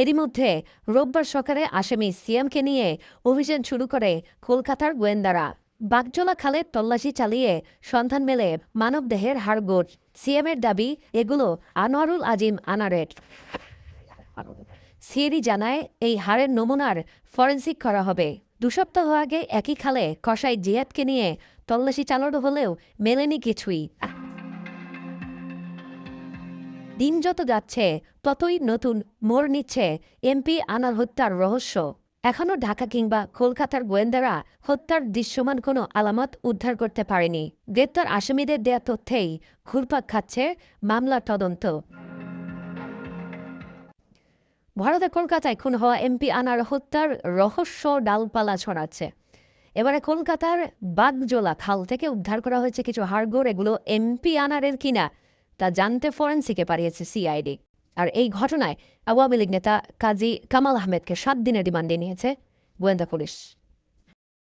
এরই মধ্যে রোববার সকালে আসামি সিএমকে নিয়ে অভিযান শুরু করে কলকাতার গোয়েন্দারা। বাগজোলা খালে তল্লাশি চালিয়ে সন্ধান মেলে মানবদেহের হাড়গোড়। সিএমের দাবি, এগুলো আনোয়ারুল আজিম আনারের। সিএরি জানায়, এই হাড়ের নমুনার ফরেন্সিক করা হবে। দু সপ্তাহ আগে একই খালে কসাই জিয়াদকে নিয়ে তল্লাশি চালানো হলেও মেলেনি কিছুই। দিন যত যাচ্ছে, ততই নতুন মোড় নিচ্ছে এমপি আনার হত্যার রহস্য। এখনও ঢাকা কিংবা কলকাতার গোয়েন্দারা হত্যার দৃশ্যমান কোনো আলামত উদ্ধার করতে পারেনি। গ্রেপ্তার আসামিদের দেয়া তথ্যেই ঘুরপাক খাচ্ছে মামলার তদন্ত। ভারতের কলকাতায় খুন হওয়া এমপি আনার হত্যার রহস্য ডালপালা ছড়াচ্ছে। এবারে কলকাতার বাগজোলা খাল থেকে উদ্ধার করা হয়েছে কিছু হাড়গোড়, এগুলো এমপি আনারের কিনা? তা জানতে ফরেন্সিকে পাঠিয়েছে সিআইডি। আর এই ঘটনায় আওয়ামী লীগ নেতা কাজী কামাল আহমেদকে সাত দিনের রিমান্ডে নিয়েছে গোয়েন্দা পুলিশ।